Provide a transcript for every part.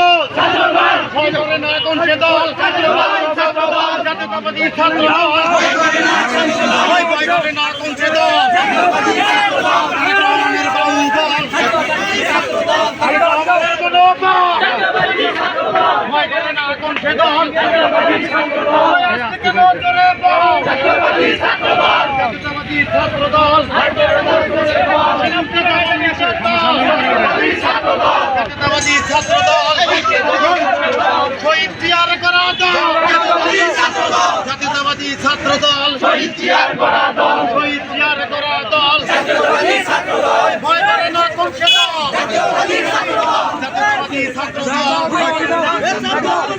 রাজপথ ভয় করে না এখন সে দল জাতীয়তাবাদী ছাত্র দল ভয় ভয় করে না এখন সে দল রহমানের বাহুবল রহমানের কোনো বল। ভয় করে না এখন সে দল ভয় আসতে কেন জোরে বল। জাতীয়তাবাদী ছাত্র দল জাতীয়তাবাদী ছাত্র দল শহীদ জিয়ার করা দল জাতীয়তাবাদী ছাত্র দল শহীদ জিয়ার করা দল। শহীদ জিয়ার করা দল। ভয় করে না জাতীয়তাবাদী ছাত্র দল।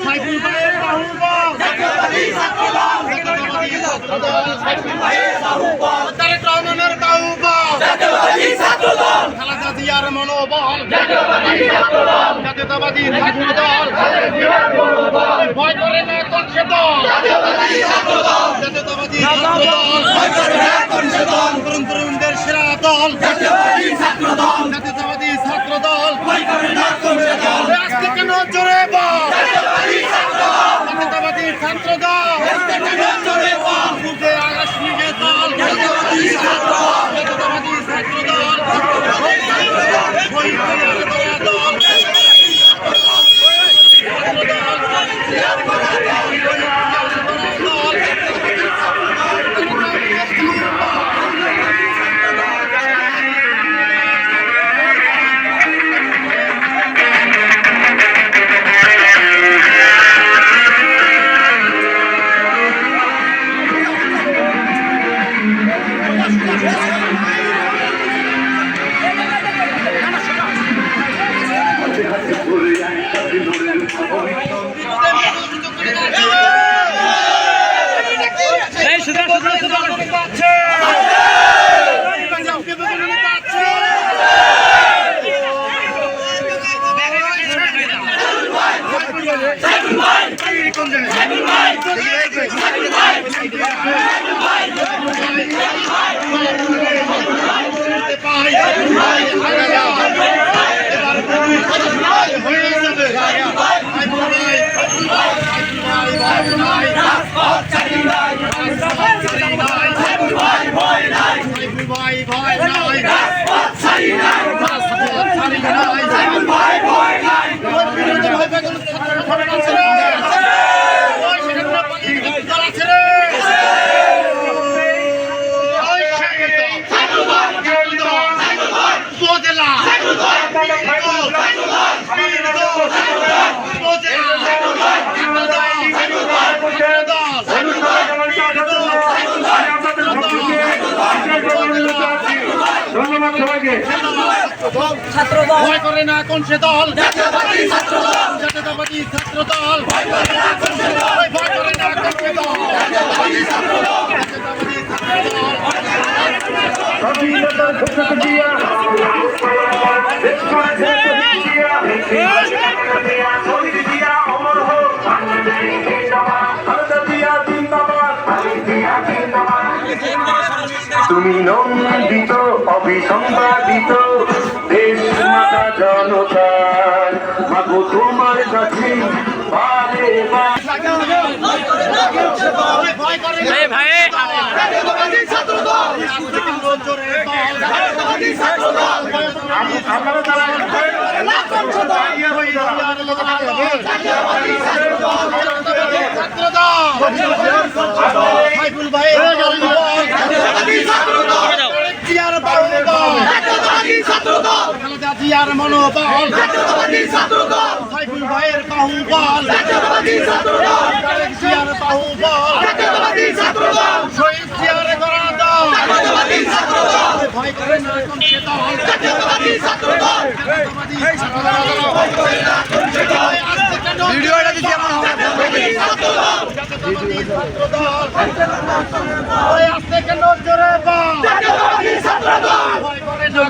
সাইফুল ভাইয়ের বাহুবল। জাতীয়তাবাদী ছাত্র দল। তারেক রহমানের বাহুবল। খালেদা জিয়ার মনোবল। জাতীয়তাবাদী ছাত্র দল। ভয় করে না করছে দল। জাতীয়তাবাদী ছাত্র দল। তরুণ তরুণদের হয়ে ধন্যবাদ সবাইকে। ভয় করে না কোন সে দল? জাতীয়তাবাদী ছাত্র দল ভয় করে না কোন সে দল? ভয় করে না কোন সে দল? জাতীয়তাবাদী ছাত্র দল জাতীয়তাবাদী ছাত্র দল তুমি নন্দিত অবিসংবাদিত দেশ মাতা জনতার মাগো তোমার কাছে বারে ভাই জাতীয়তাবাদী ছাত্র দল আজকে জোরে দল জাতীয়তাবাদী ছাত্র দল আপনারা তারা সাইফুল ভাইয়ের জিয়ার বাহুবল খালেদা জিয়ার মনোবল। সাইফুল ভাইয়ের বাহুবল। জিয়ার বাহুবল। শহীদ জিয়ার দল ভয় করে না এখন সে দল ভিডিওটা হবে জাতীয়তাবাদী ছাত্র দল ওই আস্তে কেন জোরে বল ভয় করে না এখন সে দল